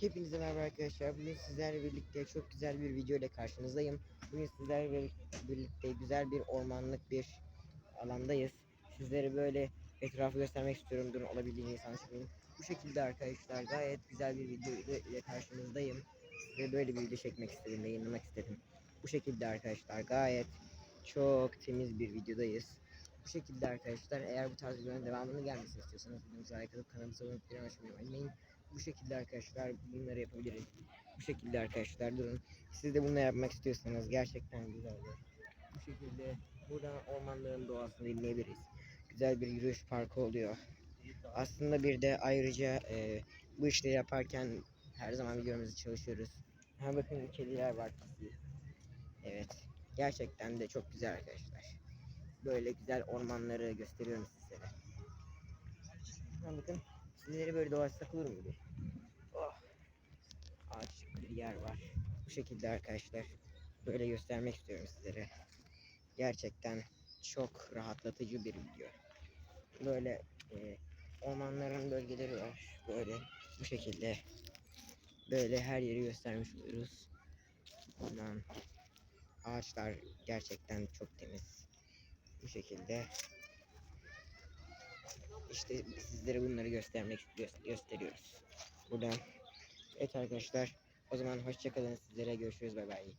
Hepinize merhaba arkadaşlar. Bugün sizlerle birlikte çok güzel bir video ile karşınızdayım. Bugün sizlerle bir- birlikte güzel bir ormanlık bir alandayız. Sizlere böyle etrafı göstermek istiyorum. Durun olabildiğince sansürleyeyim. Bu şekilde arkadaşlar gayet güzel bir video ile- karşınızdayım. Size böyle bir video çekmek istedim, yayınlamak istedim. Bu şekilde arkadaşlar gayet çok temiz bir videodayız. Bu şekilde arkadaşlar eğer bu tarz videoların devamını gelmesini istiyorsanız videomuza like atıp kanalımıza abone olmayı unutmayın. Bu şekilde arkadaşlar bunları yapabiliriz. Bu şekilde arkadaşlar durun. Siz de bunları yapmak istiyorsanız gerçekten güzel olur. Bu şekilde buradan ormanların doğasını dinleyebiliriz. Güzel bir yürüyüş parkı oluyor. Aslında bir de ayrıca e, bu işleri yaparken her zaman videomuzu çalışıyoruz. Ha bakın kediler var. Evet. Gerçekten de çok güzel arkadaşlar. Böyle güzel ormanları gösteriyorum sizlere. Ha bakın sizlere böyle doğaçta takılır mıydı? Oh. Ağaçlık bir yer var. Bu şekilde arkadaşlar. Böyle göstermek istiyorum sizlere. Gerçekten çok rahatlatıcı bir video. Böyle e, ormanların bölgeleri var. Böyle bu şekilde. Böyle her yeri göstermiş oluyoruz. Ondan ağaçlar gerçekten çok temiz. Bu şekilde. İşte sizlere bunları göstermek gö- gösteriyoruz. Buradan. Evet arkadaşlar. O zaman hoşçakalın. Sizlere görüşürüz. Bay bay.